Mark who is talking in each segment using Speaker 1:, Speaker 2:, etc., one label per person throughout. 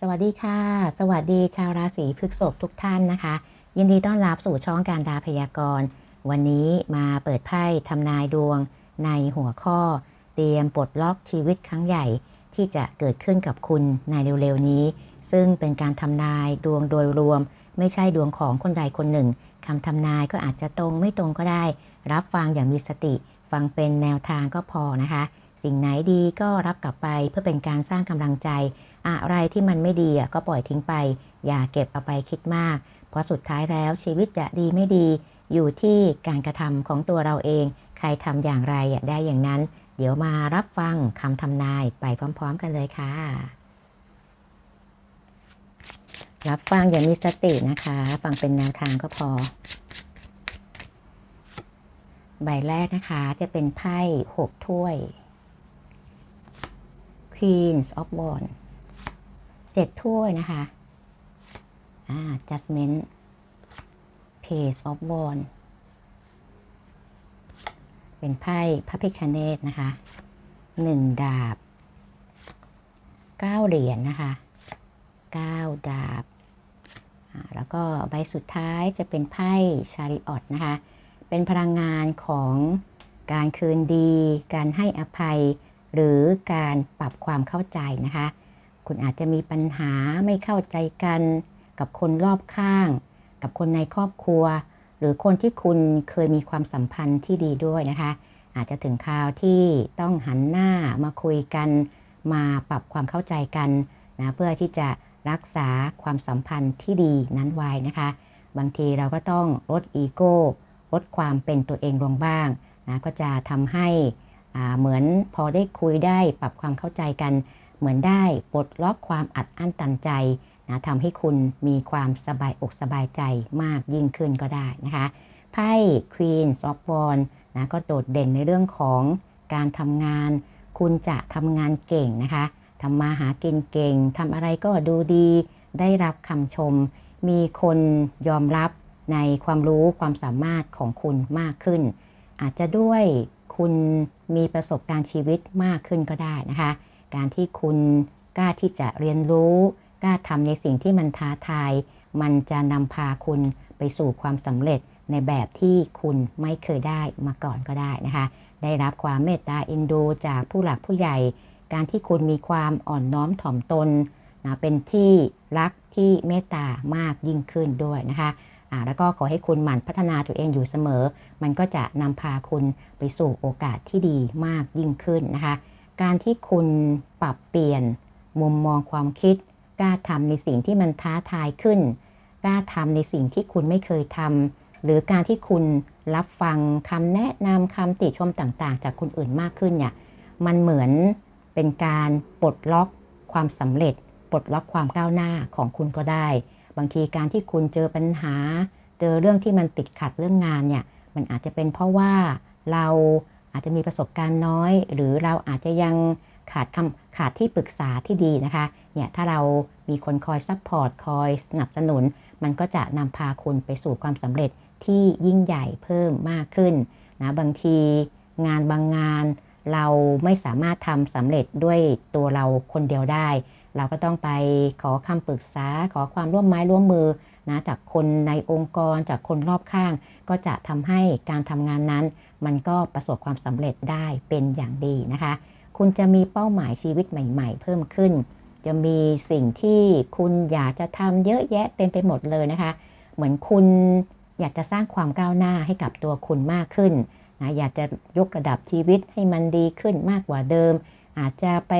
Speaker 1: สวัสดีค่ะ สวัสดีชาวราศีพฤษภทุกท่านนะคะ ยินดีต้อนรับสู่ช่องการดาพยากรณ์ วันนี้มาเปิดไพ่ทำนายดวงในหัวข้อ เตรียมปลดล็อกชีวิตครั้งใหญ่ ที่จะเกิดขึ้นกับคุณในเร็วๆนี้ ซึ่งเป็นการทำนายดวงโดยรวม ไม่ใช่ดวงของคนใดคนหนึ่งคำทำนายก็อาจจะตรงไม่ตรงก็ได้ รับฟังอย่างมีสติ ฟังเป็นแนวทางก็พอนะคะ สิ่งไหนดีก็รับกลับไปเพื่อเป็นการสร้างกำลังใจ อะไรที่มันไม่ดีก็ปล่อยทิ้งไป อย่าเก็บเอาไปคิดมาก เพราะสุดท้ายแล้วชีวิตจะดีไม่ดี อยู่ที่การกระทำของตัวเราเอง ใครทำอย่างไรได้อย่างนั้น เดี๋ยวมารับฟังคำทำนายไปพร้อม ๆ กันเลยค่ะ รับฟังอย่างมีสตินะคะ ฟังเป็นแนวทางก็พอ ใบแรกนะคะจะเป็นไพ่หกถ้วย Queens of Wands เจ็ดถ้วยนะคะ อ่า Judgment Page of w a n d เป็นไพ่พระพิคเนตนะคะหนึ่งดาบเก้าเหรียญนนะคะเก้าดาบ แล้วก็ใบสุดท้ายจะเป็นไพ่ชาริออตนะคะ เป็นพลังงานของการคืนดี การให้อภัย หรือการปรับความเข้าใจนะคะ คุณอาจจะมีปัญหาไม่เข้าใจกัน กับคนรอบข้าง กับคนในครอบครัว หรือคนที่คุณเคยมีความสัมพันธ์ที่ดีด้วยนะคะ อาจจะถึงคราวที่ต้องหันหน้ามาคุยกัน มาปรับความเข้าใจกันนะเพื่อที่จะรักษาความสัมพันธ์ที่ดีนั้นไว้นะคะ บางทีเราก็ต้องลดอีโก้ลดความเป็นตัวเองลงบ้างนะก็จะทำให้เหมือนพอได้คุยได้ปรับความเข้าใจกัน เหมือนได้ปลดล็อกความอัดอั้นตันใจนะทำให้คุณมีความสบายอกสบายใจมากยิ่งขึ้นก็ได้นะคะไพ่ Queen of Wands นะก็โดดเด่นในเรื่องของการทำงาน คุณจะทำงานเก่งนะคะทำมาหากินเก่งทำอะไรก็ดูดี ได้รับคำชม มีคนยอมรับในความรู้ความสามารถของคุณมากขึ้น อาจจะด้วยคุณมีประสบการณ์ชีวิตมากขึ้นก็ได้นะคะ การที่คุณกล้าที่จะเรียนรู้กล้าทำในสิ่งที่มันท้าทาย มันจะนำพาคุณไปสู่ความสำเร็จในแบบที่คุณไม่เคยได้มาก่อนก็ได้นะคะ ได้รับความเมตตาอินดูจากผู้หลักผู้ใหญ่ การที่คุณมีความอ่อนน้อมถ่อมตนนะเป็นที่รักที่เมตตามากยิ่งขึ้นด้วยนะคะแล้วก็ขอให้คุณหมั่นพัฒนาตัวเองอยู่เสมอ มันก็จะนำพาคุณไปสู่โอกาสที่ดีมากยิ่งขึ้นนะคะ การที่คุณปรับเปลี่ยน มุมมองความคิด กล้าทำในสิ่งที่มันท้าทายขึ้น กล้าทำในสิ่งที่คุณไม่เคยทำหรือการที่คุณรับฟังคำแนะนำคำติชมต่างๆ จากคนอื่นมากขึ้นเนี่ยมันเหมือนเป็นการปลดล็อกความสำเร็จ ปลดล็อกความก้าวหน้าของคุณก็ได้ บางทีการที่คุณเจอปัญหา เจอเรื่องที่มันติดขัดเรื่องงานเนี่ยมันอาจจะเป็นเพราะว่าเรา อาจจะมีประสบการณ์น้อย หรือเราอาจจะยังขาดคำขาดที่ปรึกษาที่ดีนะคะเนี่ยถ้าเรามีคนคอยซัพพอร์ตคอยสนับสนุน มันก็จะนำพาคุณไปสู่ความสำเร็จที่ยิ่งใหญ่เพิ่มมากขึ้นนะบางทีงานบางงาน เราไม่สามารถทำสำเร็จด้วยตัวเราคนเดียวได้ เราก็ต้องไปขอคำปรึกษา ขอความร่วมไม้ร่วมมือนะจากคนในองค์กรจากคนรอบข้าง ก็จะทำให้การทำงานนั้น มันก็ประสบความสำเร็จได้เป็นอย่างดีนะคะ คุณจะมีเป้าหมายชีวิตใหม่ ๆ เพิ่มขึ้น จะมีสิ่งที่คุณอยากจะทำเยอะแยะเต็มไปหมดเลยนะคะ เหมือนคุณอยากจะสร้างความก้าวหน้าให้กับตัวคุณมากขึ้นนะอยากจะยกระดับชีวิตให้มันดีขึ้นมากกว่าเดิม อาจจะไป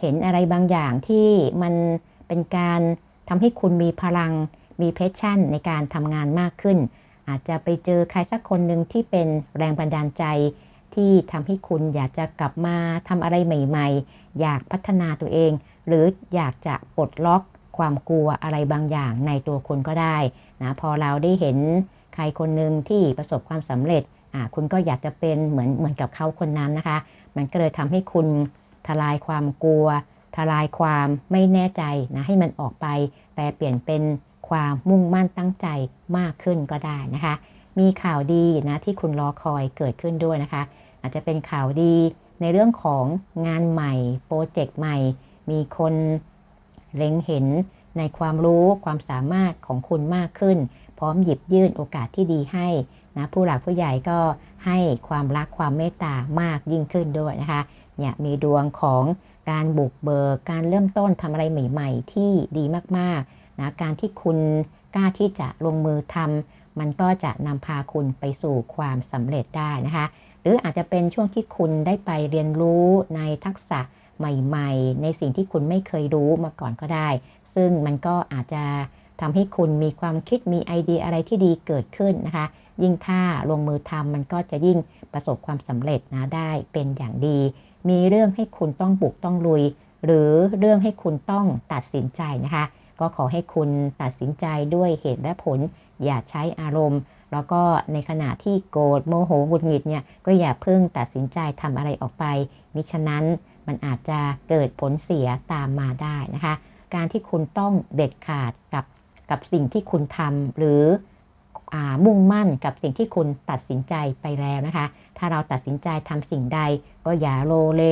Speaker 1: เห็นอะไรบางอย่างที่มันเป็นการทำให้คุณมีพลังมีเพชชั่นในการทำงานมากขึ้น อาจจะไปเจอใครสักคนหนึ่งที่เป็นแรงบันดาลใจ ที่ทำให้คุณอยากจะกลับมาทำอะไรใหม่ ๆ อยากพัฒนาตัวเอง หรืออยากจะปลดล็อกความกลัวอะไรบางอย่างในตัวคุณก็ได้นะพอเราได้เห็นใครคนหนึ่งที่ประสบความสำเร็จคุณก็อยากจะเป็นเหมือนเหมือนกับเขาคนนั้นนะคะ มันก็เลยทำให้คุณทลายความกลัว ทลายความไม่แน่ใจนะให้มันออกไป แปลเปลี่ยนเป็น ความมุ่งมั่นตั้งใจมากขึ้นก็ได้นะคะ มีข่าวดีนะที่คุณรอคอยเกิดขึ้นด้วยนะคะ อาจจะเป็นข่าวดีในเรื่องของงานใหม่ โปรเจกต์ใหม่ มีคนเล็งเห็นในความรู้ความสามารถของคุณมากขึ้น พร้อมหยิบยื่นโอกาสที่ดีให้นะผู้หลักผู้ใหญ่ก็ให้ความรักความเมตตามากยิ่งขึ้นด้วยนะคะเนี่ยมีดวงของการบุกเบิกการเริ่มต้นทำอะไรใหม่ ๆ ที่ดีมากๆ นะการที่คุณกล้าที่จะลงมือทำมันก็จะนำพาคุณไปสู่ความสำเร็จได้นะคะ หรืออาจจะเป็นช่วงที่คุณได้ไปเรียนรู้ในทักษะใหม่ๆ ในสิ่งที่คุณไม่เคยรู้มาก่อนก็ได้ ซึ่งมันก็อาจจะทำให้คุณมีความคิดมีไอเดียอะไรที่ดีเกิดขึ้นนะคะ ยิ่งถ้าลงมือทำมันก็จะยิ่งประสบความสำเร็จนะได้เป็นอย่างดี มีเรื่องให้คุณต้องบุกต้องลุย หรือเรื่องให้คุณต้องตัดสินใจนะคะ ก็ขอให้คุณตัดสินใจด้วยเหตุและผล อย่าใช้อารมณ์ แล้วก็ในขณะที่โกรธโมโหหงุดหงิดเนี่ยก็อย่าเพิ่งตัดสินใจทำอะไรออกไป มิฉะนั้นมันอาจจะเกิดผลเสียตามมาได้นะคะ การที่คุณต้องเด็ดขาดกับกับสิ่งที่คุณทำหรืออมุ่งมั่นกับสิ่งที่คุณตัดสินใจไปแล้วนะคะ ถ้าเราตัดสินใจทำสิ่งใด ก็อย่าโลเล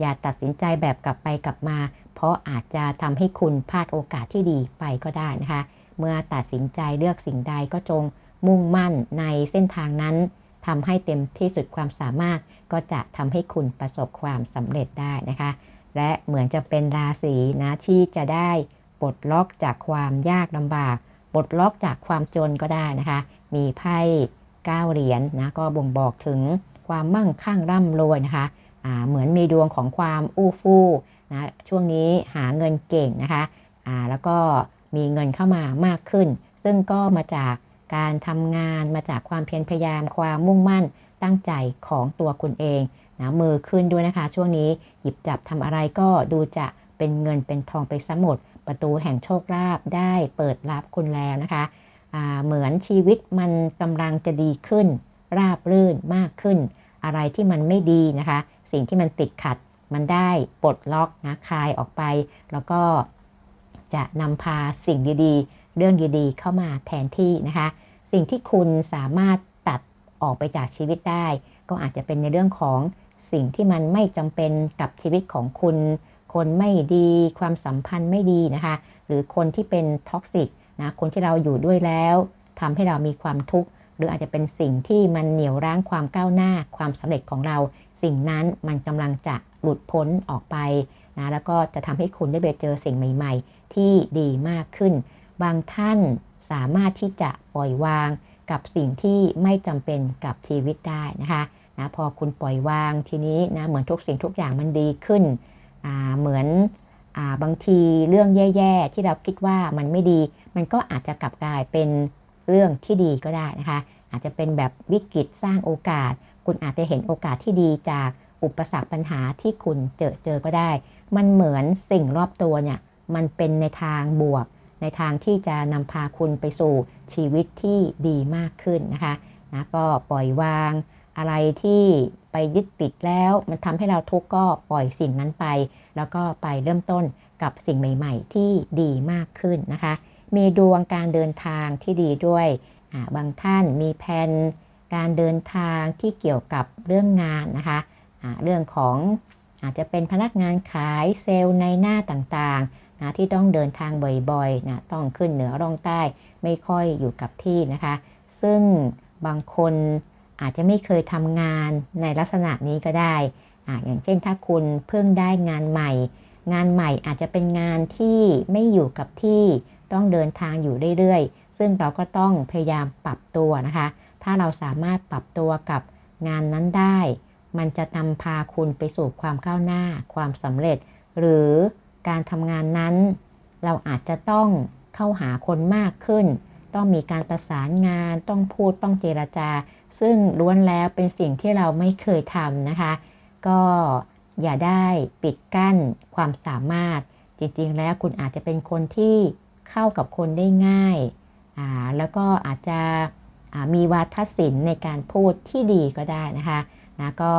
Speaker 1: อย่าตัดสินใจแบบกลับไปกลับมา เพราะอาจจะทำให้คุณพลาดโอกาสที่ดีไปก็ได้นะคะ เมื่อตัดสินใจเลือกสิ่งใดก็จงมุ่งมั่นในเส้นทางนั้นทำให้เต็มที่สุดความสามารถ ก็จะทำให้คุณประสบความสำเร็จได้นะคะ และเหมือนจะเป็นราศีนะที่จะได้ปลดล็อกจากความยากลำบากปลดล็อกจากความจนก็ได้นะคะ มีไพ่9เหรียญนนะก็บ่งบอกถึงความมั่งคั่งร่ำรวยนะคะะเหมือนมีดวงของความอู้ฟู่ นะช่วงนี้หาเงินเก่งนะคะแล้วก็มีเงินเข้ามามากขึ้น ซึ่งก็มาจากการทำงานมาจากความเพียรพยายามความมุ่งมั่นตั้งใจของตัวคุณเองนะมือขึ้นด้วยนะคะ ช่วงนี้หยิบจับทำอะไรก็ดูจะเป็นเงินเป็นทองไปสมดประตูแห่งโชคลาภได้เปิดรับคุณแล้วนะคะเหมือนชีวิตมันกำลังจะดีขึ้น ราบรื่นมากขึ้น อะไรที่มันไม่ดีนะคะ สิ่งที่มันติดขัด มันได้ปลดล็อกนะคลายออกไป แล้วก็จะนำพาสิ่งดีๆ เรื่องดีๆ เข้ามาแทนที่นะคะ สิ่งที่คุณสามารถตัดออกไปจากชีวิตได้ ก็อาจจะเป็นในเรื่องของสิ่งที่มันไม่จำเป็นกับชีวิตของคุณ คนไม่ดีความสัมพันธ์ไม่ดีนะคะ หรือคนที่เป็นท็อกซิกนะคนที่เราอยู่ด้วยแล้วทำให้เรามีความทุกข์หรืออาจจะเป็นสิ่งที่มันเหนี่ยวรั้งความก้าวหน้าความสำเร็จของเรา สิ่งนั้นมันกำลังจะหลุดพ้นออกไปนะแล้วก็จะทำให้คุณได้ไปเจอสิ่งใหม่ ๆ ที่ดีมากขึ้น บางท่านสามารถที่จะปล่อยวางกับสิ่งที่ไม่จำเป็นกับชีวิตได้นะคะนะพอคุณปล่อยวางทีนี้นะเหมือนทุกสิ่งทุกอย่างมันดีขึ้น เหมือนอบางทีเรื่องแย่ ๆ ที่เราคิดว่ามันไม่ดี มันก็อาจจะกลับกลายเป็นเรื่องที่ดีก็ได้นะคะ อาจจะเป็นแบบวิกฤตสร้างโอกาส คุณอาจจะเห็นโอกาสที่ดีจากอุปสรรคปัญหาที่คุณเจอเจอก็ได้ มันเหมือนสิ่งรอบตัวเนี่ยมันเป็นในทางบวก ในทางที่จะนำพาคุณไปสู่ชีวิตที่ดีมากขึ้นนะคะนะก็ปล่อยวางอะไรที่ไปยึดติดแล้ว มันทำให้เราทุกข์ก็ปล่อยสิ่งนั้นไป แล้วก็ไปเริ่มต้นกับสิ่งใหม่ ๆ ที่ดีมากขึ้นนะคะ มีดวงการเดินทางที่ดีด้วย บางท่านมีแผน การเดินทางที่เกี่ยวกับเรื่องงานนะคะะเรื่องของอาจจะเป็นพนักงานขายเซลล์ในหน้าต่างๆนะที่ต้องเดินทางบ่อยๆนะต้องขึ้นเหนือร่องใต้ไม่ค่อยอยู่กับที่นะคะ ซึ่งบางคนอาจจะไม่เคยทำงานในลักษณะนี้ก็ได้ออย่างเช่นถ้าคุณเพิ่งได้งานใหม่ งานใหม่อาจจะเป็นงานที่ไม่อยู่กับที่ต้องเดินทางอยู่เรื่อยๆ ซึ่งเราก็ต้องพยายามปรับตัวนะคะ ถ้าเราสามารถปรับตัวกับงานนั้นได้ มันจะนำพาคุณไปสู่ความก้าวหน้า ความสำเร็จ หรือการทำงานนั้น เราอาจจะต้องเข้าหาคนมากขึ้น ต้องมีการประสานงาน ต้องพูด ต้องเจรจา ซึ่งล้วนแล้วเป็นสิ่งที่เราไม่เคยทำนะคะ ก็อย่าได้ปิดกั้นความสามารถ จริงๆ แล้วคุณอาจจะเป็นคนที่เข้ากับคนได้ง่าย แล้วก็อาจจะ มีวาทศิลป์ในการพูดที่ดีก็ได้นะคะนะก็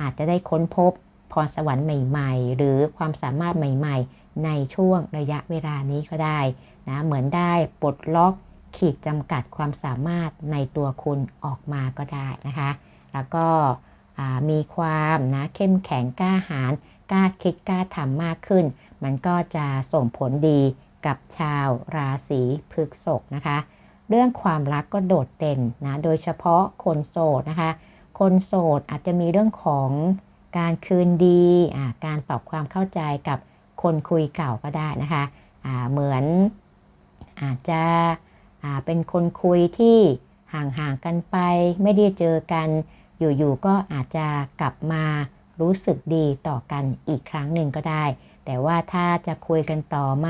Speaker 1: อาจจะได้ค้นพบพรสวรรค์ใหม่ ๆ หรือความสามารถใหม่ ๆ ในช่วงระยะเวลานี้ก็ได้นะเหมือนได้ปลดล็อกขีดจำกัดความสามารถในตัวคุณออกมาก็ได้นะคะ แล้วก็มีความนะเข้มแข็งกล้าหาญกล้าคิดกล้าทำมากขึ้น มันก็จะส่งผลดีกับชาวราศีพฤษภนะคะ เรื่องความรักก็โดดเด่นนะโดยเฉพาะคนโสดนะคะ คนโสดอาจจะมีเรื่องของการคืนดีการปรับความเข้าใจกับคนคุยเก่าก็ได้นะคะะเหมือนอาจจะเป็นคนคุยที่ห่างๆกันไป ไม่ได้เจอกันอยู่ๆก็อาจจะกลับมารู้สึกดีต่อกันอีกครั้งหนึ่งก็ได้ แต่ว่าถ้าจะคุยกันต่อไหม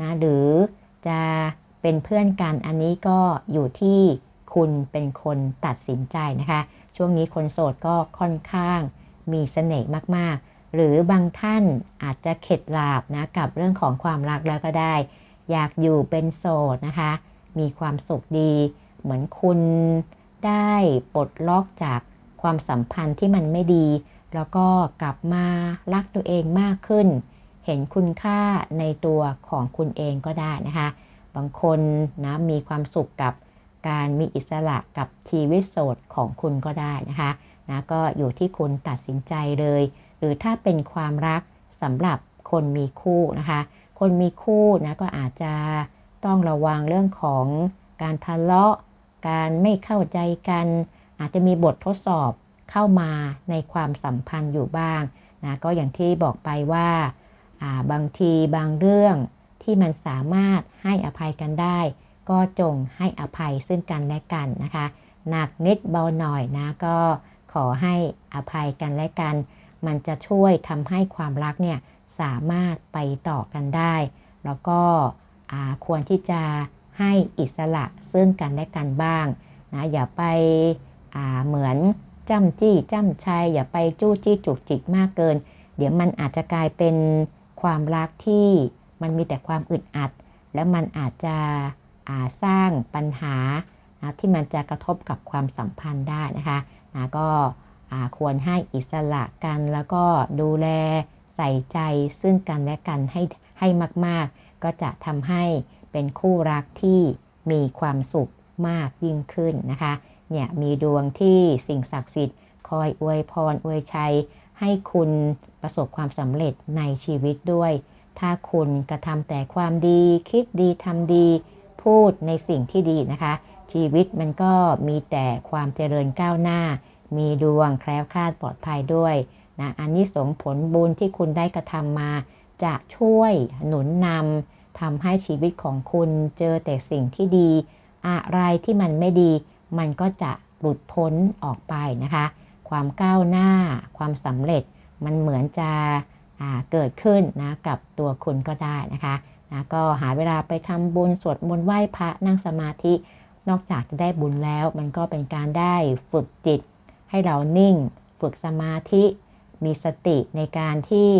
Speaker 1: นะหรือจะ เป็นเพื่อนกันอันนี้ก็อยู่ที่คุณเป็นคนตัดสินใจนะคะ ช่วงนี้คนโสดก็ค่อนข้างมีเสน่ห์มากๆ หรือบางท่านอาจจะเข็ดหลาบนะกับเรื่องของความรักแล้วก็ได้ อยากอยู่เป็นโสดนะคะ มีความสุขดี เหมือนคุณได้ปลดล็อกจากความสัมพันธ์ที่มันไม่ดี แล้วก็กลับมารักตัวเองมากขึ้น เห็นคุณค่าในตัวของคุณเองก็ได้นะคะ บางคนนะมีความสุขกับการมีอิสระกับชีวิตโสดของคุณก็ได้นะคะนะก็อยู่ที่คุณตัดสินใจเลย หรือถ้าเป็นความรักสำหรับคนมีคู่นะคะ คนมีคู่นะก็อาจจะต้องระวังเรื่องของการทะเลาะ การไม่เข้าใจกัน อาจจะมีบททดสอบเข้ามาในความสัมพันธ์อยู่บ้างนะก็อย่างที่บอกไปว่า บางทีบางเรื่อง ที่มันสามารถให้อภัยกันได้ ก็จงให้อภัยซึ่งกันและกันนะคะหนักนิดเบาหน่อยนะก็ขอให้อภัยกันและกัน มันจะช่วยทำให้ความรักเนี่ยสามารถไปต่อกันได้ แล้วก็ควรที่จะให้อิสระซึ่งกันและกันบ้างนะอย่าไปเหมือนจ้ำจี้จ้ำชัยอย่าไปจู้จี้จุกจิกมากเกิน เดี๋ยวมันอาจจะกลายเป็นความรักที่ มันมีแต่ความอึดอัด แล้วมันอาจจะาสร้างปัญหาที่มันจะกระทบกับความสัมพันธ์ได้นะคะนะก็ควรให้อิสระกันแล้วก็ดูแลใส่ใจซึ่งกันและกันให้ให้มาก ๆ ก็จะทำให้เป็นคู่รักที่มีความสุขมากยิ่งขึ้นนะคะเนี่ยมีดวงที่สิ่งศักดิ์สิทธิ์ คอยอวยพรอวยชัย ให้คุณประสบความสำเร็จในชีวิตด้วย ถ้าคุณกระทำแต่ความดี คิดดีทำดี พูดในสิ่งที่ดีนะคะ ชีวิตมันก็มีแต่ความเจริญก้าวหน้า มีดวงแคล้วคลาดปลอดภัยด้วยนะอันนี้สงผลบุญที่คุณได้กระทำมา จะช่วยหนุนนำทำให้ชีวิตของคุณเจอแต่สิ่งที่ดี อะไรที่มันไม่ดี มันก็จะหลุดพ้นออกไปนะคะ ความก้าวหน้า ความสำเร็จมันเหมือนจะ เกิดขึ้นนะกับตัวคุณก็ได้นะคะนะก็หาเวลาไปทำบุญสวดมนต์ไหว้พระนั่งสมาธิ นอกจากจะได้บุญแล้ว มันก็เป็นการได้ฝึกจิต ให้เรานิ่ง ฝึกสมาธิ มีสติในการที่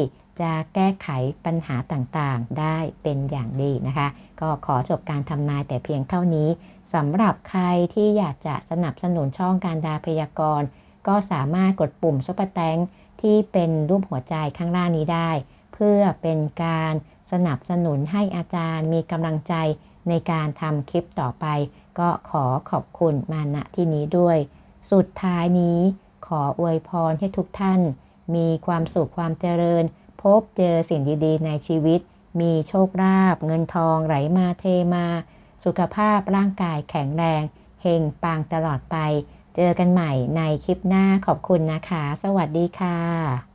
Speaker 1: จะแก้ไขปัญหาต่างๆ ได้เป็นอย่างดีนะคะ ก็ขอจบการทำนายแต่เพียงเท่านี้สำหรับใครที่อยากจะสนับสนุนช่องการดาพยากรณ์ ก็สามารถกดปุ่มซุปเปอร์แตง ที่เป็นรูปหัวใจข้างล่างนี้ได้ เพื่อเป็นการสนับสนุนให้อาจารย์มีกำลังใจในการทำคลิปต่อไป ก็ขอขอบคุณมาณที่นี้ด้วย สุดท้ายนี้ขออวยพรให้ทุกท่าน มีความสุขความเจริญ พบเจอสิ่งดีๆ ในชีวิต มีโชคลาภเงินทองไหลมาเทมา สุขภาพร่างกายแข็งแรง เฮงปังตลอดไป เจอกันใหม่ในคลิปหน้าขอบคุณนะคะ สวัสดีค่ะ